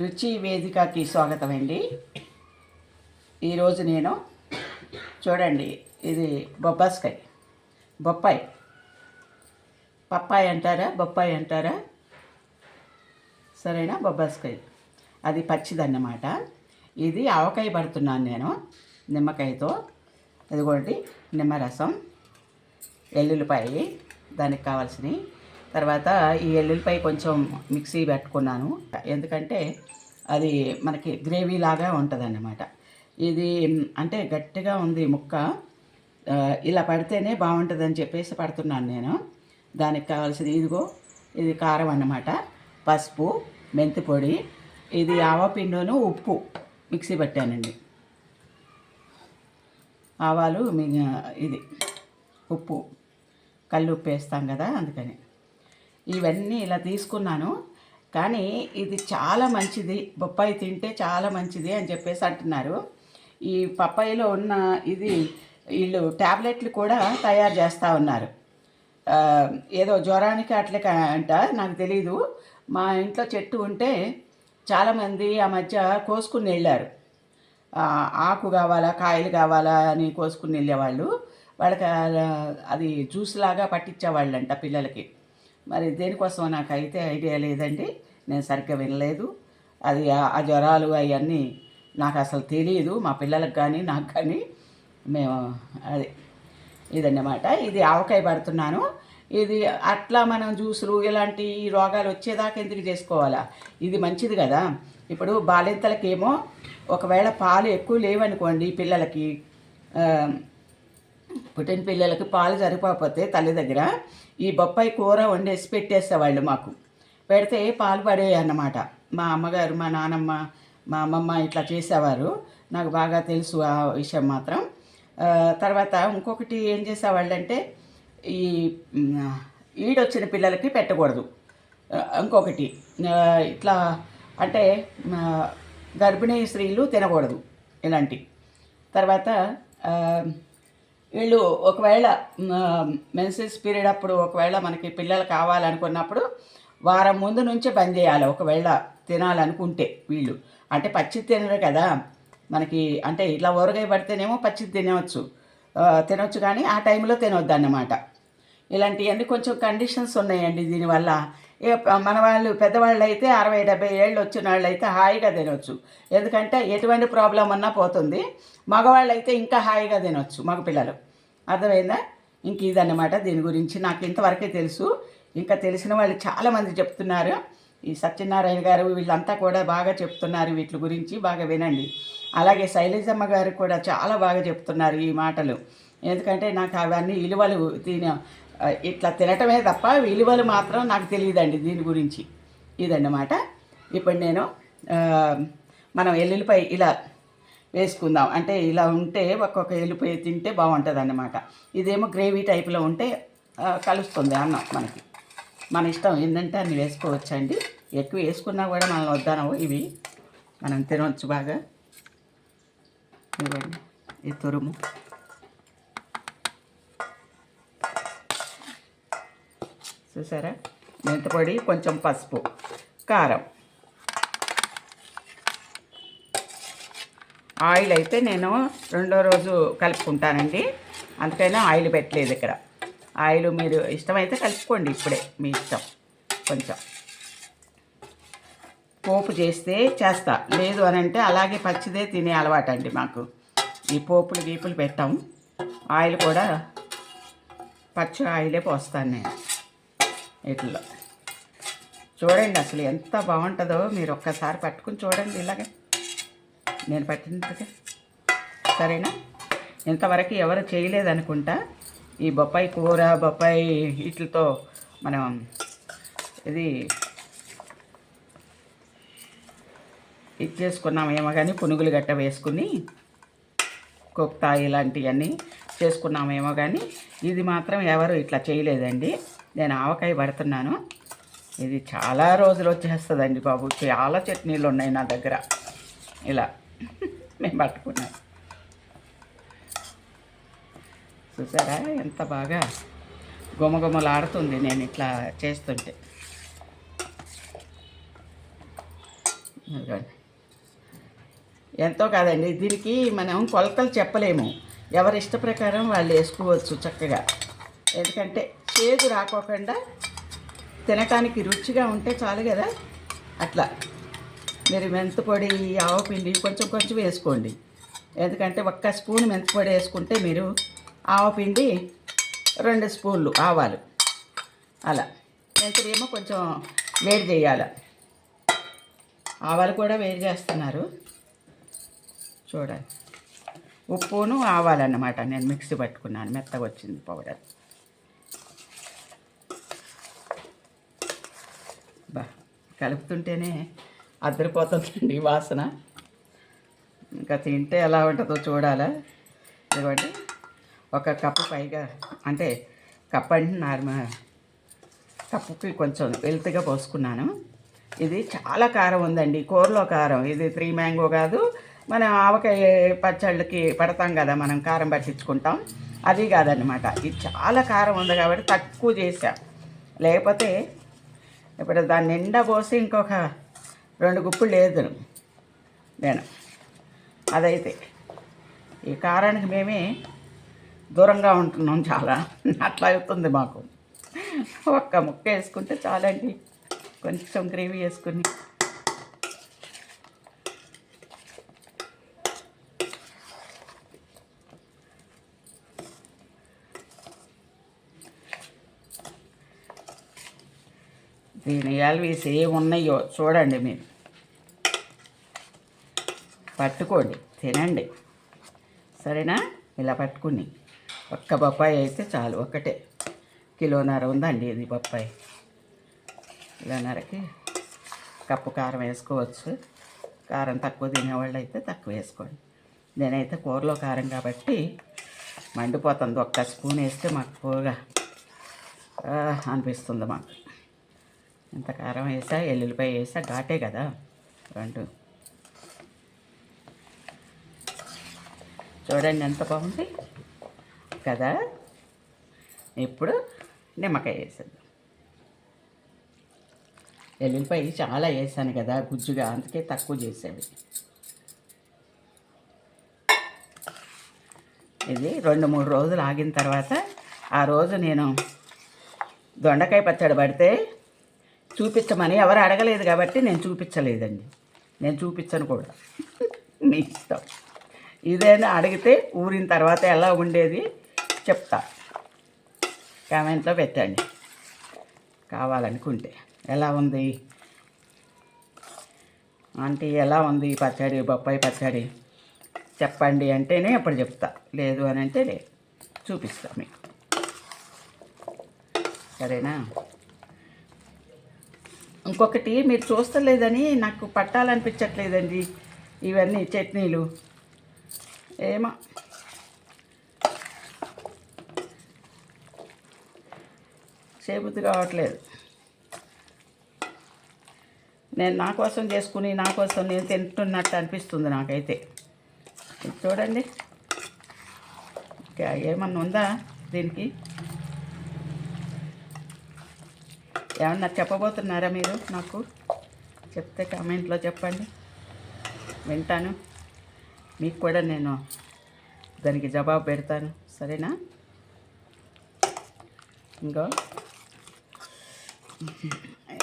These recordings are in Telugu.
రుచి వేదికకి స్వాగతం అండి. ఈరోజు నేను చూడండి ఇది బొబ్బాస్కాయ. బొప్పాయి. పప్పాయి అంటారా బొప్పాయి అంటారా? సరేనా బొబ్బాస్కాయ. అది పచ్చిదన్నమాట. ఇది ఆవకాయ పడుతున్నాను నేను నిమ్మకాయతో. ఇదిగోండి నిమ్మరసం ఎల్లుల్లిపాయ దానికి కావాల్సినవి. తర్వాత ఈ ఎల్లుల్లిపై కొంచెం మిక్సీ పెట్టుకున్నాను. ఎందుకంటే అది మనకి గ్రేవీ లాగా ఉంటుంది అన్నమాట ఇది అంటే గట్టిగా ఉంది ముక్క. ఇలా పడితేనే బాగుంటుందని చెప్పేసి పడుతున్నాను నేను. దానికి కావాల్సింది ఇదిగో ఇది కారం అన్నమాట. పసుపు మెంతి పొడి ఇది ఆవపిండును ఉప్పు మిక్సీ పెట్టానండి. ఆవాలు మీ ఇది ఉప్పు. కళ్ళు ఉప్పు వేస్తాం కదా అందుకని. ఇవన్నీ ఇలా తీసుకున్నాను. కానీ ఇది చాలా మంచిది. బొప్పాయి తింటే చాలా మంచిది అని చెప్పేసి అంటున్నారు. ఈ పప్పాయిలో ఉన్న ఇది వీళ్ళు ట్యాబ్లెట్లు కూడా తయారు చేస్తూ ఉన్నారు. ఏదో జ్వరానికి అట్లే అంట నాకు తెలీదు. మా ఇంట్లో చెట్టు ఉంటే చాలామంది ఆ మధ్య కోసుకుని వెళ్ళారు. ఆకు కావాలా కాయలు కావాలా అని కోసుకుని వెళ్ళేవాళ్ళు. వాళ్ళకి అది జ్యూస్ లాగా పట్టించేవాళ్ళంట పిల్లలకి. మరి దేనికోసం నాకు అయితే ఐడియా లేదండి. నేను సరిగ్గా వినలేదు. అది ఆ- జ్వరాలు అవన్నీ నాకు అసలు తెలియదు మా పిల్లలకు కానీ నాకు కానీ మేము అది ఇదన్నమాట. ఇది ఆవకాయ పడుతున్నాను. ఇది అట్లా మనం జ్యూసులు ఇలాంటి రోగాలు వచ్చేదాకా ఎందుకు చేసుకోవాలా? ఇది మంచిది కదా. ఇప్పుడు బాలింతలకేమో ఒకవేళ పాలు ఎక్కువ లేవనుకోండి పిల్లలకి పుట్టిన పిల్లలకి పాలు సరిపోతే తల్లి దగ్గర ఈ బొప్పాయి కూర వండేసి పెట్టేసేవాళ్ళు మాకు. పెడితే పాలు పడేవి అన్నమాట. మా అమ్మగారు మా నానమ్మ మా అమ్మమ్మ ఇట్లా చేసేవారు. నాకు బాగా తెలుసు ఆ విషయం మాత్రం. తర్వాత ఇంకొకటి ఏం చేసేవాళ్ళంటే ఈ ఈడొచ్చిన పిల్లలకి పెట్టకూడదు. ఇంకొకటి ఇట్లా అంటే గర్భిణీ స్త్రీలు తినకూడదు ఇలాంటి. తర్వాత వీళ్ళు ఒకవేళ మెన్సెస్ పీరియడ్ అప్పుడు ఒకవేళ మనకి పిల్లలు కావాలనుకున్నప్పుడు వారం ముందు నుంచే బంద్ చేయాలి ఒకవేళ తినాలనుకుంటే వీళ్ళు. అంటే పచ్చి తినరు కదా. మనకి అంటే ఇట్లా ఊరగాయ పడితేనేమో పచ్చి తినవచ్చు. తినవచ్చు కానీ ఆ టైంలో తినొద్దు అన్నమాట ఇలాంటివన్నీ కొంచెం కండిషన్స్ ఉన్నాయండి దీనివల్ల. మన వాళ్ళు పెద్దవాళ్ళు అయితే అరవై డెబ్బై ఏళ్ళు వచ్చిన వాళ్ళు అయితే హాయిగా తినొచ్చు. ఎందుకంటే ఎటువంటి ప్రాబ్లం ఉన్నా పోతుంది. మగవాళ్ళు అయితే ఇంకా హాయిగా తినొచ్చు మగపిల్లలు అర్థమైందా? ఇంక ఇదన్నమాట దీని గురించి నాకు ఇంతవరకే తెలుసు. ఇంకా తెలిసిన వాళ్ళు చాలామంది చెప్తున్నారు. ఈ సత్యనారాయణ గారు వీళ్ళంతా కూడా బాగా చెప్తున్నారు వీటి గురించి బాగా వినండి. అలాగే శైలజమ్మ గారు కూడా చాలా బాగా చెప్తున్నారు ఈ మాటలు. ఎందుకంటే నాకు అవన్నీ విలువలు తిన ఇట్లా తినటమే తప్ప విలువలు మాత్రం నాకు తెలియదండి దీని గురించి. ఇదన్నమాట. ఇప్పుడు నేను మనం ఎల్లుల్లిపాయ ఇలా వేసుకుందాం. అంటే ఇలా ఉంటే ఒక్కొక్క ఎల్లిపాయ తింటే బాగుంటుంది అన్నమాట ఇదేమో గ్రేవీ టైప్లో ఉంటే కలుస్తుంది అన్నం మనకి. మన ఇష్టం ఏంటంటే అన్ని వేసుకోవచ్చండి. ఎక్కువ వేసుకున్నా కూడా మనం వద్దానవు ఇవి. మనం తినవచ్చు బాగా. ఇవ్వండి ఈ తురుము. చూసారా? మెంతపొడి కొంచెం పసుపు కారం. ఆయిల్ అయితే నేను రెండో రోజు కలుపుకుంటానండి. అందుకైనా ఆయిల్ పెట్టలేదు ఇక్కడ. ఆయిల్ మీరు ఇష్టమైతే కలుపుకోండి ఇప్పుడే మీ ఇష్టం. కొంచెం. పోపు చేస్తే చేస్తా. లేదు అని అంటే అలాగే పచ్చిదే తినే అలవాటు అండి మాకు. ఈ పోపులు గీపులు పెట్టాం. ఆయిల్ కూడా పచ్చి ఆయిలే పోస్తాను నేను. ఇట్లా. చూడండి అసలు ఎంత బాగుంటుందో మీరు ఒక్కసారి పట్టుకుని చూడండి ఇలాగే. నేను పట్టినట్టుగా సరేనా? ఇంతవరకు ఎవరు చేయలేదనుకుంటా. ఈ బొప్పాయి కూర బొప్పాయి వీటితో మనం ఇది ఇది చేసుకున్నామేమో కానీ పునుగులు గట్ట వేసుకుని కొక్తా ఇలాంటివన్నీ చేసుకున్నామేమో కానీ ఇది మాత్రం ఎవరు ఇట్లా చేయలేదండి. నేను ఆవకాయ పడుతున్నాను. ఇది చాలా రోజులు వచ్చేస్తుందండి బాబు. చాలా చట్నీలు ఉన్నాయి నా దగ్గర. ఇలా మేము పట్టుకున్నాం చూసారా? ఎంత బాగా గుమగుమలాడుతుంది నేను ఇట్లా చేస్తుంటే. ఎంతో కాదండి దీనికి మనం కొలతలు చెప్పలేము. ఎవరి ఇష్ట ప్రకారం వాళ్ళు వేసుకోవచ్చు చక్కగా. ఎందుకంటే చేదు రాకోకుండా తినటానికి రుచిగా ఉంటే చాలు కదా? అట్లా. మీరు మెంతిపొడి ఆవపిండి కొంచెం కొంచెం వేసుకోండి. ఎందుకంటే ఒక్క స్పూన్ మెంతిపొడి వేసుకుంటే మీరు ఆవపిండి రెండు స్పూన్లు ఆవాలు. అలా. మెంతులేమో కొంచెం వేడి చేయాలి. ఆవాలు కూడా వేడి చేస్తున్నారు. చూడాలి ఉప్పును ఆవాలన్నమాట. నేను మిక్సీ పట్టుకున్నాను. మెత్తగా వచ్చింది పౌడర్. కలుపుతుంటేనే అద్దరిపోతుందండి వాసన. ఇంకా తింటే ఎలా ఉంటుందో చూడాలా. ఇదిగోండి. ఒక కప్పు పైగా అంటే కప్ అంటే నార్మల్ కప్పుకి కొంచెం వెలుతుగా పోసుకున్నాను. ఇది చాలా కారం ఉందండి. కూరలో కారం. ఇది త్రీ మ్యాంగో కాదు. మనం ఆవకాయ పచ్చళ్ళకి పడతాం కదా మనం కారం పట్టించుకుంటాం. అది కాదనమాట ఇది చాలా కారం ఉంది కాబట్టి తక్కువ చేసా లేకపోతే ఇప్పుడు దాన్ని నిండా పోసి ఇంకొక రెండు గుప్పులు లేదు. నేను అదైతే ఈ కారానికి మేమే దూరంగా ఉంటున్నాం చాలా. అట్లా అవుతుంది మాకు. ఒక్క ముక్క వేసుకుంటే చాలండి. కొంచెం గ్రేవీ వేసుకుని దీని ఎల్వీస్ ఏమి ఉన్నాయో చూడండి మీరు. పట్టుకోండి తినండి. సరేనా? ఇలా పట్టుకుని. ఒక్క బొప్పాయి అయితే చాలు ఒక్కటే. కిలోన్నర ఉందండి ఇది బొప్పాయి. కిలోన్నరకి కప్పు కారం వేసుకోవచ్చు. కారం తక్కువ తినేవాళ్ళు అయితే తక్కువ వేసుకోండి. నేనైతే కూరలో కారం కాబట్టి మండిపోతుంది ఒక్క స్పూన్ వేస్తే మాకు కూరగా అనిపిస్తుంది మాకు. ఇంత కారం వేసా ఎల్లుల్లిపాయ వేసా ఘాటే కదా. రెండు చూడండి ఎంత బాగుంది. కదా? ఇప్పుడు నిమ్మకాయ వేసేద్దాం. ఎల్లుల్లిపాయ చాలా వేసాను కదా గుజ్జుగా అందుకే తక్కువ చేసేవి. ఇది రెండు మూడు రోజులు ఆగిన తర్వాత ఆ రోజు నేను దొండకాయ పచ్చడి పడితే చూపించమని ఎవరు అడగలేదు కాబట్టి నేను చూపించలేదండి. నేను చూపించను కూడా. మీ ఇష్టం. ఇదైనా అడిగితే ఊరిన తర్వాత ఎలా ఉండేది చెప్తా. కామెంట్లో పెట్టండి. కావాలనుకుంటే. ఎలా ఉంది? ఆంటీ ఎలా ఉంది? ఈ పచ్చడి బొప్పాయి పచ్చడి? చెప్పండి అంటేనే అప్పుడు చెప్తా. లేదు అని అంటే లేదు. చూపిస్తా మీకు. సరేనా? ఇంకొకటి మీరు చూస్తలేదని నాకు పట్టాలనిపించట్లేదండి ఇవన్నీ చట్నీలు. ఏమో. చేయబుద్ధి కావట్లేదు. నేను నా కోసం చేసుకుని నా కోసం నేను తింటున్నట్టు అనిపిస్తుంది నాకైతే. చూడండి. ఏమన్నా ఉందా దీనికి? ఏమన్నా చెప్పబోతున్నారా మీరు నాకు? చెప్తే కామెంట్లో చెప్పండి. వింటాను. మీకు కూడా నేను దానికి జవాబు పెడతాను. సరేనా? ఇంకో.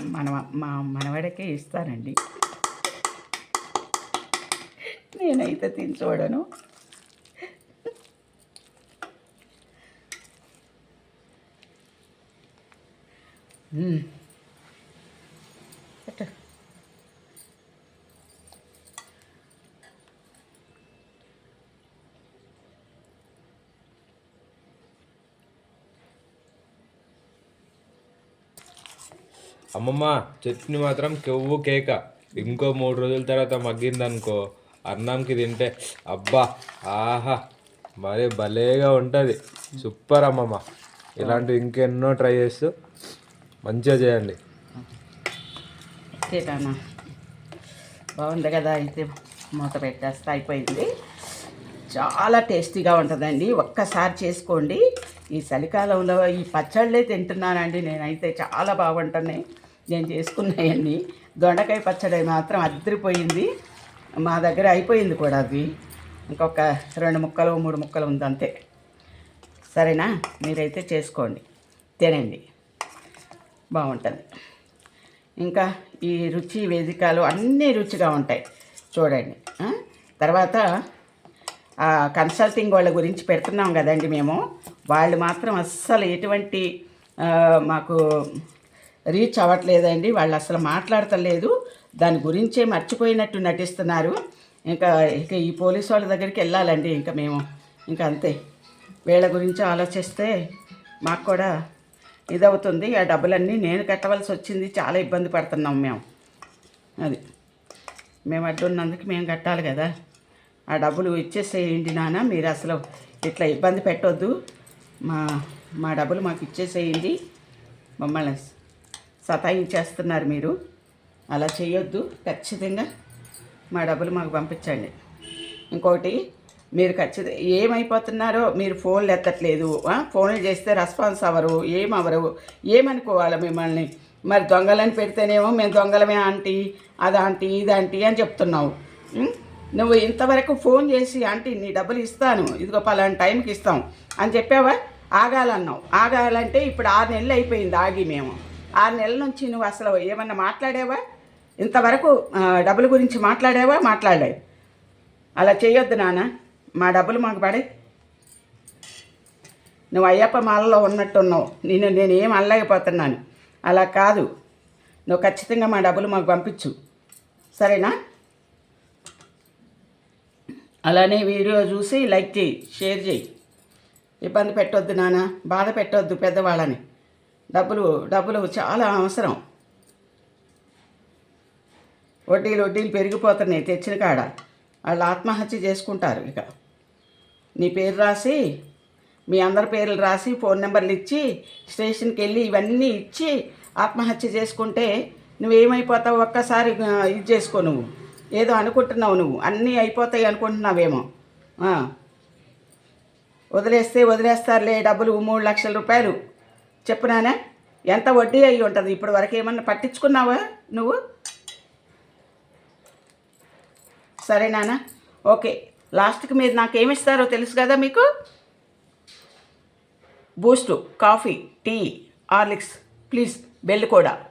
మన మా మనవాడికే ఇస్తానండి. నేనైతే తిని చూడను పెట్టు. అమ్మమ్మ చట్నీ మాత్రం కెవ్వు కేక. ఇంకో మూడు రోజుల తర్వాత మగ్గిందనుకో అన్నంకి తింటే అబ్బా ఆహా మరి భలేగా ఉంటుంది. సూపర్ అమ్మమ్మ. ఇలాంటివి ఇంకెన్నో ట్రై చేస్తూ మంచిగా చేయండి. బాగుంది కదా? అయితే మూత పెట్టేస్తే అయిపోయింది. చాలా టేస్టీగా ఉంటుందండి. ఒక్కసారి చేసుకోండి. ఈ చలికాలంలో ఈ పచ్చళ్ళే తింటున్నానండి. నేనైతే చాలా బాగుంటున్నాయి. నేను చేసుకున్నాయన్నీ. దొండకాయ పచ్చడి మాత్రం అద్దరిపోయింది. మా దగ్గర అయిపోయింది కూడా అది ఇంకొక రెండు ముక్కలు మూడు ముక్కలు ఉంది అంతే. సరేనా? మీరైతే చేసుకోండి. తినండి. బాగుంటుంది. ఇంకా ఈ రుచి వేదికలు అన్నీ రుచిగా ఉంటాయి. చూడండి. తర్వాత కన్సల్టింగ్ వాళ్ళ గురించి పెడుతున్నాం కదండి మేము. వాళ్ళు మాత్రం అస్సలు ఎటువంటి మాకు రీచ్ అవ్వట్లేదండి. వాళ్ళు అసలు మాట్లాడతలేదు. దాని గురించే మర్చిపోయినట్టు నటిస్తున్నారు. ఇంకా ఇక ఈ పోలీసు వాళ్ళ దగ్గరికి వెళ్ళాలండి. ఇంకా మేము ఇంకా అంతే. వీళ్ళ గురించి ఆలోచిస్తే మాకు కూడా ఇదవుతుంది. ఆ డబ్బులన్నీ నేను కట్టవలసి వచ్చింది. చాలా ఇబ్బంది పడుతున్నాం మేము. అది. మేము అడ్డున్నందుకు మేము కట్టాలి కదా. ఆ డబ్బులు ఇచ్చేసేయండి నాన్న. మీరు అసలు ఇట్లా ఇబ్బంది పెట్టొద్దు. మా మా డబ్బులు మాకు ఇచ్చేసేయండి. మమ్మల్ని సతాయించేస్తున్నారు మీరు. అలా చేయొద్దు. ఖచ్చితంగా మా డబ్బులు మాకు పంపించండి. ఇంకోటి మీరు ఖచ్చితంగా ఏమైపోతున్నారో మీరు ఫోన్లు ఎత్తట్లేదు ఫోన్లు చేస్తే రెస్పాన్స్ అవ్వరు ఏమవరు ఏమనుకోవాలి మిమ్మల్ని? మరి దొంగలని పెడితేనేమో మేము దొంగలమే ఆంటీ అది ఆంటీ ఇది ఆంటీ అని చెప్తున్నావు. నువ్వు ఇంతవరకు ఫోన్ చేసి ఆంటీ నీ డబ్బులు ఇస్తాను ఇదిగో పలానా టైంకి ఇస్తాం అని చెప్పావా? ఆగాలన్నావు. ఆగాలంటే ఇప్పుడు ఆరు నెలలు అయిపోయింది ఆగి మేము. ఆరు నెలల నుంచి నువ్వు అసలు ఏమన్నా మాట్లాడావా? ఇంతవరకు డబ్బుల గురించి మాట్లాడావా? మాట్లాడలేదు. అలా చేయొద్దు నాన్న. మా డబ్బులు మాకు పడే నువ్వు అయ్యప్ప మాలలో ఉన్నట్టున్నావు. నేను నేను ఏం అనలేకపోతున్నాను. అలా కాదు. నువ్వు ఖచ్చితంగా మా డబ్బులు మాకు పంపించు. సరేనా? అలానే వీడియో చూసి లైక్ చేయి షేర్ చేయి. ఇబ్బంది పెట్టొద్దు నాన్న. బాధ పెట్టొద్దు పెద్దవాళ్ళని. డబ్బులు డబ్బులు చాలా అవసరం. వడ్డీలు వడ్డీలు పెరిగిపోతున్నాయి తెచ్చిన కాడ. వాళ్ళు ఆత్మహత్య చేసుకుంటారు ఇక. నీ పేరు రాసి మీ అందరి పేర్లు రాసి ఫోన్ నెంబర్లు ఇచ్చి స్టేషన్కి వెళ్ళి ఇవన్నీ ఇచ్చి ఆత్మహత్య చేసుకుంటే నువ్వేమైపోతావు? ఒక్కసారి ఇది చేసుకో నువ్వు. ఏదో అనుకుంటున్నావు నువ్వు. అన్నీ అయిపోతాయి అనుకుంటున్నావేమో. వదిలేస్తే వదిలేస్తారులే డబ్బులు మూడు లక్షల రూపాయలు. చెప్పునానా ఎంత వడ్డీ అయి ఉంటుంది? ఇప్పుడు వరకు ఏమన్నా పట్టించుకున్నావా నువ్వు? సరే నాన్న ఓకే. లాస్ట్కి మీరు నాకేమిస్తారో తెలుసు కదా మీకు? Boost coffee tea Horlicks please bell కూడా.